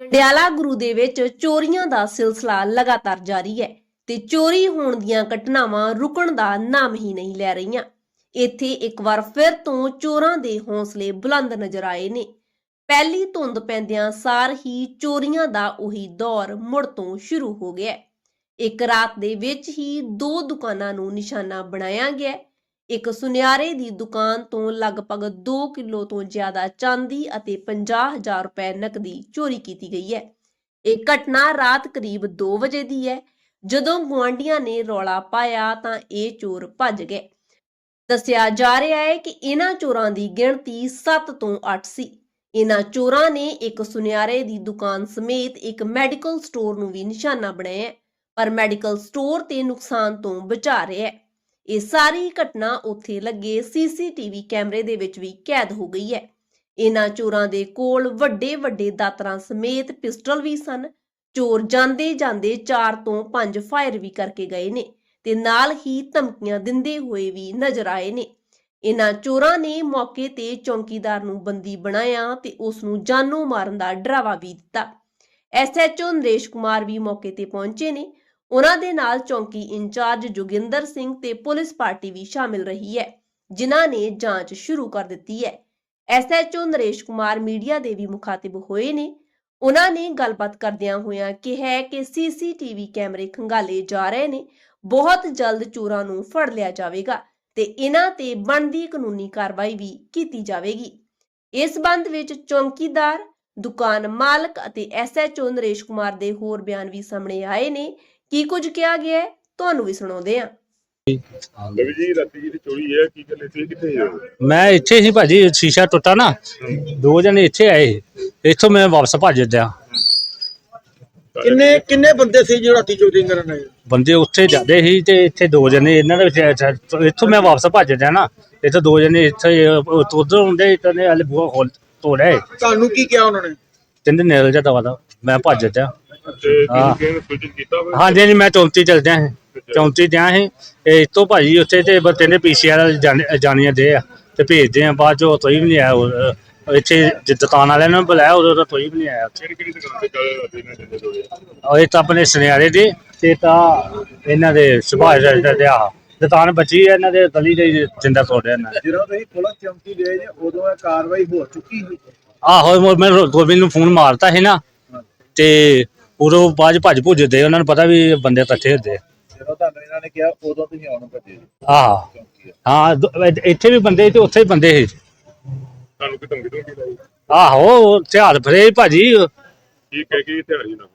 ਜੰਡਿਆਲਾ ਗੁਰੂ ਦੇ ਵਿੱਚ ਚੋਰੀਆਂ ਦਾ ਸਿਲਸਿਲਾ ਲਗਾਤਾਰ ਜਾਰੀ ਹੈ ਤੇ ਚੋਰੀ ਹੋਣ ਦੀਆਂ ਘਟਨਾਵਾਂ ਰੁਕਣ ਦਾ ਨਾਮ ਹੀ ਨਹੀਂ ਲੈ ਰਹੀਆਂ। ਇੱਥੇ ਇੱਕ ਵਾਰ ਫਿਰ ਤੋਂ ਚੋਰਾਂ ਦੇ ਹੌਸਲੇ ਬੁਲੰਦ ਨਜ਼ਰ ਆਏ ਨੇ। ਪਹਿਲੀ ਧੁੰਦ ਪੈਂਦਿਆਂ ਸਾਰ ਹੀ ਚੋਰੀਆਂ ਦਾ ਉਹੀ ਦੌਰ ਮੁੜ ਤੋਂ ਸ਼ੁਰੂ ਹੋ ਗਿਆ। ਇੱਕ ਰਾਤ ਦੇ ਵਿੱਚ ਹੀ ਦੋ ਦੁਕਾਨਾਂ ਨੂੰ ਨਿਸ਼ਾਨਾ ਬਣਾਇਆ ਗਿਆ ਇੱਕ ਸੁਨਿਆਰੇ ਦੀ ਦੁਕਾਨ ਤੋਂ ਲਗਭਗ 2 ਕਿਲੋ ਤੋਂ ਜ਼ਿਆਦਾ ਚਾਂਦੀ ਅਤੇ 50000 ਰੁਪਏ ਨਕਦੀ ਚੋਰੀ ਕੀਤੀ ਗਈ ਹੈ। ਇਹ ਘਟਨਾ ਰਾਤ ਕਰੀਬ 2 ਵਜੇ ਦੀ ਹੈ। ਜਦੋਂ ਗੁਆਂਢੀਆਂ ਨੇ ਰੌਲਾ ਪਾਇਆ ਤਾਂ ਇਹ ਚੋਰ ਭੱਜ ਗਏ। ਦੱਸਿਆ ਜਾ ਰਿਹਾ ਹੈ ਕਿ ਇਹਨਾਂ ਚੋਰਾਂ ਦੀ ਗਿਣਤੀ 7 ਤੋਂ 8 ਸੀ। ਇਹਨਾਂ ਚੋਰਾਂ ਨੇ ਇੱਕ ਸੁਨਿਆਰੇ ਦੀ ਦੁਕਾਨ ਸਮੇਤ ਇੱਕ ਮੈਡੀਕਲ ਸਟੋਰ ਨੂੰ ਵੀ ਨਿਸ਼ਾਨਾ ਬਣਾਇਆ ਪਰ ਮੈਡੀਕਲ ਸਟੋਰ ਤੇ ਨੁਕਸਾਨ ਤੋਂ ਬਚਾ ਰਿਹਾ ਹੈ। ਇਹ ਸਾਰੀ ਘਟਨਾ ਉੱਥੇ ਲੱਗੇ ਸੀਸੀਟੀਵੀ ਕੈਮਰੇ ਦੇ ਵਿੱਚ ਵੀ ਕੈਦ ਹੋ ਗਈ ਹੈ। ਇਹਨਾਂ ਚੋਰਾਂ ਦੇ ਕੋਲ ਵੱਡੇ ਵੱਡੇ ਦਾਤਰਾਂ ਸਮੇਤ ਪਿਸਟਲ ਵੀ ਸਨ। ਚੋਰ ਜਾਂਦੇ ਜਾਂਦੇ 4 ਤੋਂ 5 ਫਾਇਰ ਵੀ ਕਰਕੇ ਗਏ ਨੇ ਤੇ ਨਾਲ ਹੀ ਧਮਕੀਆਂ ਦਿੰਦੇ ਹੋਏ ਵੀ ਨਜ਼ਰ ਆਏ ਨੇ। ਇਹਨਾਂ ਚੋਰਾਂ ਨੇ ਮੌਕੇ ਤੇ ਚੌਕੀਦਾਰ ਨੂੰ ਬੰਦੀ ਬਣਾਇਆ ਤੇ ਉਸ ਨੂੰ ਜਾਨੋਂ ਮਾਰਨ ਦਾ ਡਰਾਵਾ ਵੀ ਦਿੱਤਾ। ਐਸਐਚਓ ਨਰੇਸ਼ ਕੁਮਾਰ ਵੀ ਮੌਕੇ ਤੇ ਪਹੁੰਚੇ ਨੇ ਉਹਨਾਂ ਦੇ ਨਾਲ ਚੌਂਕੀ ਇੰਚਾਰਜ ਜੋਗਿੰਦਰ ਸਿੰਘ ਤੇ ਪੁਲਿਸ ਪਾਰਟੀ ਵੀ ਸ਼ਾਮਿਲ ਰਹੀ ਹੈ, ਜਿਨ੍ਹਾਂ ਨੇ ਜਾਂਚ ਸ਼ੁਰੂ ਕਰ ਦਿੱਤੀ ਹੈ। ਐਸਐਚਓ ਨਰੇਸ਼ ਕੁਮਾਰ ਮੀਡੀਆ ਦੇ ਵੀ ਮੁਖਾਤਿਬ ਹੋਏ ਨੇ। ਉਹਨਾਂ ਨੇ ਗੱਲਬਾਤ ਕਰਦਿਆਂ ਹੋਇਆਂ ਕਿਹਾ ਕਿ ਸੀਸੀਟੀਵੀ ਕੈਮਰੇ ਖੰਗਾਲੇ ਜਾ ਰਹੇ ਨੇ। ਬਹੁਤ ਜਲਦ ਚੋਰਾਂ ਨੂੰ ਫੜ ਲਿਆ ਜਾਵੇਗਾ ਤੇ ਇਹਨਾਂ ਤੇ ਬਣਦੀ ਕਾਨੂੰਨੀ ਕਾਰਵਾਈ ਵੀ ਕੀਤੀ ਜਾਵੇਗੀ। ਇਸ ਸੰਬੰਧ ਵਿੱਚ ਚੌਂਕੀਦਾਰ, ਦੁਕਾਨ ਮਾਲਕ ਅਤੇ ਐਸਐਚਓ ਨਰੇਸ਼ ਕੁਮਾਰ ਦੇ ਹੋਰ ਬਿਆਨ ਵੀ ਸਾਹਮਣੇ ਆਏ ਨੇ ਕੀ ਕੁਝ ਕਿਹਾ ਗਿਆ ਹੈ? ਤੁਹਾਨੂੰ ਵੀ ਸੁਣਾਉਂਦੇ ਹਾਂ। ਰਵੀ ਜੀ ਰਾਤੀ ਜਿਹੜੀ ਚੋਰੀ ਹੈ ਕੀ ਗੱਲ ਇੱਥੇ ਕਿੱਥੇ ਹੈ? ਮੈਂ ਇੱਥੇ ਸੀ ਭਾਜੀ ਸ਼ੀਸ਼ਾ ਟੁੱਟਾ ਨਾ। ਦੋ ਜਣੇ ਇੱਥੇ ਆਏ ਇੱਥੋਂ ਮੈਂ ਵਾਪਸ ਭੱਜ ਗਿਆ ਕਿੰਨੇ ਕਿੰਨੇ ਬੰਦੇ ਸੀ ਜੋ ਰਾਤੀ ਚੋਰੀ ਕਰਨ ਆਏ? ਬੰਦੇ ਉੱਥੇ ਜਾਂਦੇ ਸੀ ਤੇ ਇੱਥੇ ਦੋ ਜਣੇ ਇਹਨਾਂ ਦੇ ਵਿੱਚ ਇੱਥੋਂ ਮੈਂ ਵਾਪਸ ਭੱਜ ਗਿਆ ਨਾ। ਇੱਥੇ ਦੋ ਜਣੇ ਇੱਥੇ ਉਧਰ ਹੁੰਦੇ ਨੇ ਹਲੇ ਬੂਹਾ ਖੋਲ ਤੋੜਿਆ ਤੁਹਾਨੂੰ ਕੀ ਕਿਹਾ ਉਹਨਾਂ ਨੇ? ਤਿੰਨ ਨੇਲ ਜਾ ਦਵਾ ਦਾ। ਮੈਂ ਭੱਜ ਗਿਆ ਤੇ ਹਾਂ। ਕਿਹਨੇ ਕਿਹਨੇ ਸੂਚਿਤ ਕੀਤਾ ਹੋਇਆ? ਹਾਂਜੀ ਜੀ ਮੈਂ 34 ਚਲਦਿਆ ਸੀ। 34 ਦਿਆਂ ਸੀ। ਇਹ ਤੋਂ ਭਾਜੀ ਉੱਥੇ ਤੇ ਬਸ ਤਿੰਨੇ ਪੀਸੀਆਰ ਜਾਣੀਆਂ ਦੇ ਆ। ਤੇ ਭੇਜਦੇ ਆ ਬਾਅਦ ਚੋਂ ਕੋਈ ਵੀ ਨਹੀਂ ਆਇਆ ਉਹ- ਇੱਥੇ ਜਿ- ਦੁਕਾਨ ਵਾਲਿਆਂ ਨੂੰ ਬੁਲਾਇਆ ਉਦੋਂ ਤਾਂ ਕੋਈ ਵੀ ਨਹੀਂ ਆਇਆ ਉੱਥੇ। ਕਿਹੜੀ ਕਿਹੜੀ ਦੁਕਾਨ ਤੇ ਚੱਲ ਰਾਤੀ ਇਹਨਾਂ ਜਿੰਦੇ ਚੋਰੀ ਉਹ ਇਹ ਤਾਂ ਆਪਣੇ ਸੁਨਿਆਰੇ ਦੇ ਤੇ ਤਾਂ ਇਹਨਾਂ ਦੇ ਸੁਭਾਸ਼ ਦਾ ਦੇ ਆ। ਦੁਕਾਨ ਬਚੀ ਹੈ ਇਹਨਾਂ ਦੇ ਗਲੀ ਦੇ ਜਿੰਦਾ ਤੋੜਿਆ ਇਹਨਾਂ ਨੇ। ਜਦੋਂ ਤੁਸੀਂ ਪੁਲਿਸ ਚੌਂਕੀ ਗਏ ਜੇ ਉਦੋਂ ਇਹ ਕਾਰਵਾਈ ਹੋ ਚੁੱਕੀ ਸੀ? ਆਹੋ ਮੈਂ- ਮੈਂ ਗੋਬਿੰਦ ਨੂੰ ਫੋਨ ਮਾਰਤਾ ਸੀ ਨਾ। ਤੇ ਉਦੋਂ ਬਾਅਦ 'ਚ ਭੱਜ ਭੁੱਜਦੇ ਉਹਨਾਂ ਨੂੰ ਪਤਾ ਵੀ ਇਹ ਬੰਦੇ ਇਕੱਠੇ ਹੁੰਦੇ ਜਦੋਂ ਤੁਹਾਨੂੰ ਇਹਨਾਂ ਨੇ ਕਿਹਾ ਉਦੋਂ ਤੁਸੀਂ ਆਉਣ ਭੱਜੇ ਆਹ। ਚੌਂਕੀ ਹਾਂ ਦ- ਇੱਥੇ- ਇੱਥੇ ਵੀ ਬੰਦੇ ਸੀ ਤੇ ਉੱਥੇ ਵੀ ਬੰਦੇ ਸੀ। ਤੁਹਾਨੂੰ ਕਿ ਧਮਕੀ ਧਮਕੀ ਲਾਈ ਆਹੋ ਹਥਿਆਰ ਫੜੇ ਭਾਜੀ। ਕੀ ਕਹਿ ਕੇ ਇੱਥੇ ਆਈ ਨਾ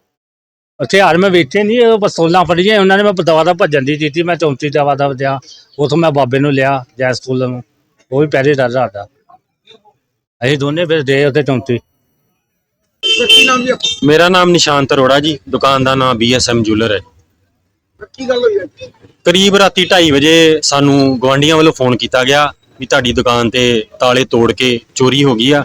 ਹਥਿਆਰ ਮੈਂ ਵੇਚੇ ਨਹੀਂ ਉਹ ਪਿਸਤੌਲਾਂ ਫੜੀਆਂ ਉਹਨਾਂ ਨੇ ਮੈਂ ਦਵਾ ਦਾ ਭੱਜਣ ਦੀ ਦਿੱਤੀ ਮੈਂ 34 ਦਵਾ ਦਾ ਦਿਆ ਉਥੋਂ ਮੈਂ ਬਾਬੇ ਨੂੰ ਲਿਆ ਜੈ ਸਕੂਲ ਨੂੰ। ਉਹ ਵੀ ਪਹਿਰੇ ਦਾ। ਰਾਦਾ ਅਸੀਂ ਦੋਨੇ ਫਿਰ ਦੇ ਉੱਤੇ 34 ਕੀ ਨਾਮ ਜੀ ਆਪਣਾ? ਮੇਰਾ ਨਾਮ ਨਿਸ਼ਾਂਤ ਅਰੋੜਾ ਜੀ ਦੁਕਾਨ ਦਾ ਨਾਮ BSM ਜੂਲਰ ਹੈ ਕੀ ਗੱਲ ਹੋਈ ਹੈ ਕਰੀਬ ਰਾਤੀ 2:30 ਵਜੇ ਸਾਨੂੰ ਗਵਾਂਡੀਆਂ ਵੱਲੋਂ ਫੋਨ ਕੀਤਾ ਗਿਆ ਵੀ ਤੁਹਾਡੀ ਦੁਕਾਨ ਤੇ ਤਾਲੇ ਤੋੜ ਕੇ ਚੋਰੀ ਹੋ ਗਈ ਆ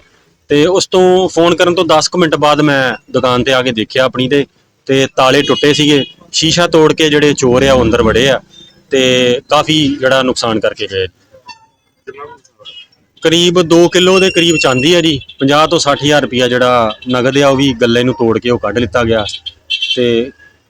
ਤੇ ਉਸ ਤੋਂ ਫੋਨ ਕਰਨ ਤੋਂ 10 ਕੁ ਮਿੰਟ ਬਾਅਦ ਮੈਂ ਦੁਕਾਨ ਤੇ ਆ ਕੇ ਦੇਖਿਆ ਆਪਣੀ ਤੇ ਤੇ ਤਾਲੇ ਟੁੱਟੇ ਸੀਗੇ ਸ਼ੀਸ਼ਾ ਤੋੜ ਕੇ ਜਿਹੜੇ ਚੋਰ ਆ ਉਹ ਅੰਦਰ ਵੜੇ ਆ ਤੇ ਕਾਫੀ ਜਿਹੜਾ ਨੁਕਸਾਨ ਕਰਕੇ ਗਏ? ਕਰੀਬ 2 ਕਿਲੋ ਦੇ ਕਰੀਬ ਚਾਂਦੀ ਆ ਜੀ। 50 ਤੋਂ 60000 ਰੁਪਇਆ ਜਿਹੜਾ ਨਗਦ ਆ ਉਹ ਵੀ ਗੱਲੇ ਨੂੰ ਤੋੜ ਕੇ ਉਹ ਕੱਢ ਲਿੱਤਾ ਗਿਆ ਤੇ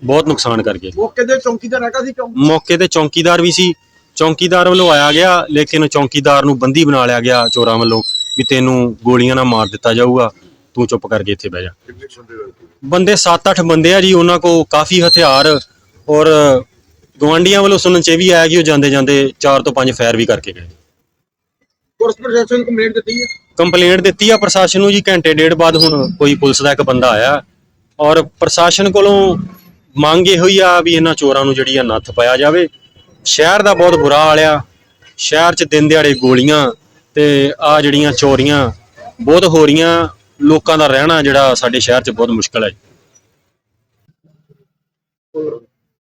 ਬਹੁਤ ਨੁਕਸਾਨ ਕਰ ਗਏ ਮੌਕੇ ਦੇ ਚੌਂਕੀਦਾਰ ਹੈਗਾ ਸੀ ਚੌਂਕ ਮੌਕੇ ਤੇ ਚੌਂਕੀਦਾਰ ਵੀ ਸੀ। ਚੌਂਕੀਦਾਰ ਵੱਲੋਂ ਆਇਆ ਗਿਆ ਲੇਕਿਨ ਚੌਂਕੀਦਾਰ ਨੂੰ ਬੰਦੀ ਬਣਾ ਲਿਆ ਗਿਆ ਚੋਰਾਂ ਵੱਲੋਂ ਵੀ ਤੈਨੂੰ ਗੋਲੀਆਂ ਨਾਲ ਮਾਰ ਦਿੱਤਾ ਜਾਊਗਾ ਤੂੰ ਚੁੱਪ ਕਰਕੇ ਇੱਥੇ ਬਹਿ ਜਾ। ਬੰਦੇ 7-8 ਬੰਦੇ ਆ ਜੀ ਉਹਨਾਂ ਕੋ ਕਾਫੀ ਹਥਿਆਰ ਔਰ ਗਵਾਂਡੀਆਂ ਵੱਲੋਂ ਸੁਣਨ ਚ ਇਹ ਵੀ ਆਇਆ ਕਿ ਉਹ ਜਾਂਦੇ ਜਾਂਦੇ 4 ਤੋਂ 5 ਫਾਇਰ ਵੀ ਕਰਕੇ ਗਏ। ਪੁਲਿਸ ਪ੍ਰਸ਼ਾਸਨ ਨੂੰ ਕੰਪਲੇਂਟ ਦਿੱਤੀ ਹੈ? ਕੰਪਲੇਂਟ ਦਿੱਤੀ ਆ ਪ੍ਰਸ਼ਾਸਨ ਨੂੰ ਜੀ ਘੰਟੇ ਡੇਢ ਬਾਅਦ ਹੁਣ ਕੋਈ ਪੁਲਿਸ ਦਾ ਇੱਕ ਬੰਦਾ ਆਇਆ। ਔਰ ਪ੍ਰਸ਼ਾਸਨ ਕੋਲੋਂ ਮੰਗ ਇਹੋ ਹੀ ਆ ਵੀ ਇਹਨਾਂ ਚੋਰਾਂ ਨੂੰ ਜਿਹੜੀ ਆ ਨੱਥ ਪਾਇਆ ਜਾਵੇ। ਸ਼ਹਿਰ ਦਾ ਬਹੁਤ ਬੁਰਾ ਹਾਲ ਆ। ਸ਼ਹਿਰ 'ਚ ਦਿਨ ਦਿਹਾੜੇ ਗੋਲੀਆਂ ਤੇ ਆ ਜਿਹੜੀਆਂ ਚੋਰੀਆਂ ਬਹੁਤ ਹੋ ਰਹੀਆਂ। ਲੋਕਾਂ ਦਾ ਰਹਿਣਾ ਜਿਹੜਾ ਸਾਡੇ ਸ਼ਹਿਰ 'ਚ ਬਹੁਤ ਮੁਸ਼ਕਲ ਹੈ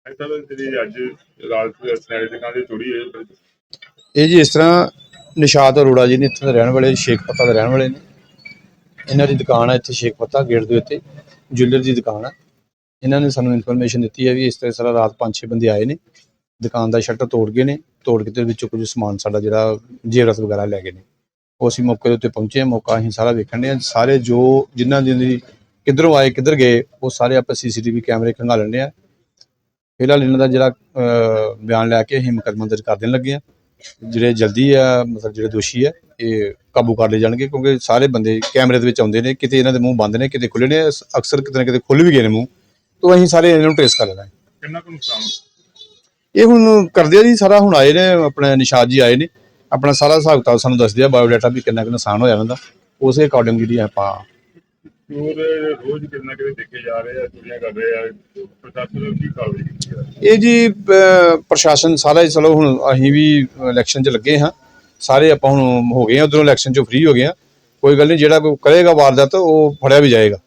ਐਸਾ ਤਾਂ ਜਿਹੜੀ ਅੱਜ ਰਾਤ ਸਨੈਰੇ ਦੁਕਾਨ ਦੀ ਚੋਰੀ ਹੈ। ਇਹ ਜੀ ਇਸ ਤਰ੍ਹਾਂ ਨਿਸ਼ਾਦ ਅਰੋੜਾ ਜੀ ਨੇ ਇੱਥੇ ਦੇ ਰਹਿਣ ਵਾਲੇ, ਸ਼ੇਖ ਪੱਤਾ ਦੇ ਰਹਿਣ ਵਾਲੇ ਨੇ। ਇਹਨਾਂ ਦੀ ਦੁਕਾਨ ਹੈ ਇੱਥੇ, ਸ਼ੇਖ ਪੱਤਾ ਗੇਟ ਦੇ ਉੱਤੇ, ਜੁਐਲਰ ਦੀ ਦੁਕਾਨ ਹੈ ਇਹਨਾਂ ਨੇ ਸਾਨੂੰ ਇਨਫੋਰਮੇਸ਼ਨ ਦਿੱਤੀ ਹੈ ਵੀ ਇਸ ਤਰ੍ਹਾਂ ਸਾਰਾ ਰਾਤ ਪੰਜ ਛੇ ਬੰਦੇ ਆਏ ਨੇ। ਦੁਕਾਨ ਦਾ ਸ਼ਟਰ ਤੋੜ ਗਏ ਨੇ, ਤੋੜ ਕੇ ਤੇ ਵਿੱਚੋਂ ਕੁਝ ਸਮਾਨ ਸਾਡਾ ਜਿਹੜਾ ਜੇਵਰਸ ਵਗੈਰਾ ਲੈ ਗਏ ਨੇ। ਉਹ ਅਸੀਂ ਮੌਕੇ ਦੇ ਉੱਤੇ ਪਹੁੰਚੇ ਹਾਂ ਮੌਕਾ ਅਸੀਂ ਸਾਰਾ ਵੇਖਣ ਦੇ ਸਾਰੇ ਜੋ ਜਿਨ੍ਹਾਂ ਦੀ ਕਿੱਧਰੋਂ ਆਏ, ਕਿੱਧਰ ਗਏ, ਉਹ ਸਾਰੇ ਆਪਾਂ ਸੀਸੀਟੀਵੀ ਕੈਮਰੇ ਖੰਗਾਲ ਲੈਂਦੇ ਆ। ਫਿਲਹਾਲ ਇਹਨਾਂ ਦਾ ਜਿਹੜਾ ਬਿਆਨ ਲੈ ਕੇ ਅਸੀਂ ਮੁਕੱਦਮਾ ਦਰਜ ਕਰ ਦੇਣ ਲੱਗੇ ਆ। ਜਿਹੜੇ ਜਲਦੀ ਆ ਮਤਲਬ ਜਿਹੜੇ ਦੋਸ਼ੀ ਆ ਇਹ ਕਾਬੂ ਕਰ ਲਏ ਜਾਣਗੇ ਕਿਉਂਕਿ ਸਾਰੇ ਬੰਦੇ ਕੈਮਰੇ ਦੇ ਵਿੱਚ ਆਉਂਦੇ ਨੇ ਕਿਤੇ ਇਹਨਾਂ ਦੇ ਮੂੰਹ ਬੰਦ ਨੇ ਕਿਤੇ ਖੁੱਲੇ ਨੇ ਅਕਸਰ ਕਿਤੇ ਨਾ ਕਿਤੇ ਖੁੱਲ ਵੀ ਗਏ ਨੇ ਮੂੰਹ। ਤੋਂ ਅਸੀਂ ਸਾਰੇ ਇਹਨਾਂ ਨੂੰ ਟ੍ਰੇਸ ਕਰ ਲੈਣਾ ਹੈ। ਕਿੰਨਾ ਕੁ ਨੁਕਸਾਨ ਇਹ ਹੁਣ ਕਰਦੇ ਆ ਜੀ ਸਾਰਾ ਹੁਣ ਆਏ ਨੇ ਆਪਣੇ ਨਿਸ਼ਾਦ ਜੀ ਆਏ ਨੇ। ਆਪਣਾ ਸਾਰਾ ਹਿਸਾਬ ਕਿਤਾਬ ਸਾਨੂੰ ਦੱਸਦੇ ਆ ਬਾਇਓਡਾਟਾ ਵੀ ਕਿੰਨਾ ਕੁ ਨੁਕਸਾਨ ਹੋਇਆ ਇਹਨਾਂ ਦਾ। ਉਸੇ ਅਕੋਰਡਿੰਗ ਜਿਹੜੀ ਆਪਾਂ ਚੋਰ ਰੋਜ਼ ਕਿੰਨਾ ਕਿਤੇ ਦੇਖੇ ਜਾ ਰਹੇ ਆ ਚੋਰੀਆਂ ਕਰ ਰਹੇ ਆ ਪ੍ਰਸ਼ਾਸਨ ਨੂੰ ਕੀ ਕਾਰਵਾਈ ਕੀਤੀ ਜਾ ਰਹੀ ਇਹ ਜੀ ਅਹ, ਪ੍ਰਸ਼ਾਸਨ ਸਾਰਾ ਹੀ ਚਲੋ ਹੁਣ ਅਸੀਂ ਵੀ ਇਲੈਕਸ਼ਨ 'ਚ ਲੱਗੇ ਹਾਂ। ਸਾਰੇ ਆਪਾਂ ਹੁਣ ਹੋ ਗਏ ਆ ਉਧਰੋਂ ਇਲੈਕਸ਼ਨ 'ਚੋਂ ਫ੍ਰੀ ਹੋ ਗਏ ਆ ਕੋਈ ਗੱਲ ਨਹੀਂ ਜਿਹੜਾ ਕੋਈ ਕਰੇਗਾ ਵਾਰਦਾਤ ਉਹ ਫੜਿਆ ਵੀ ਜਾਏਗਾ।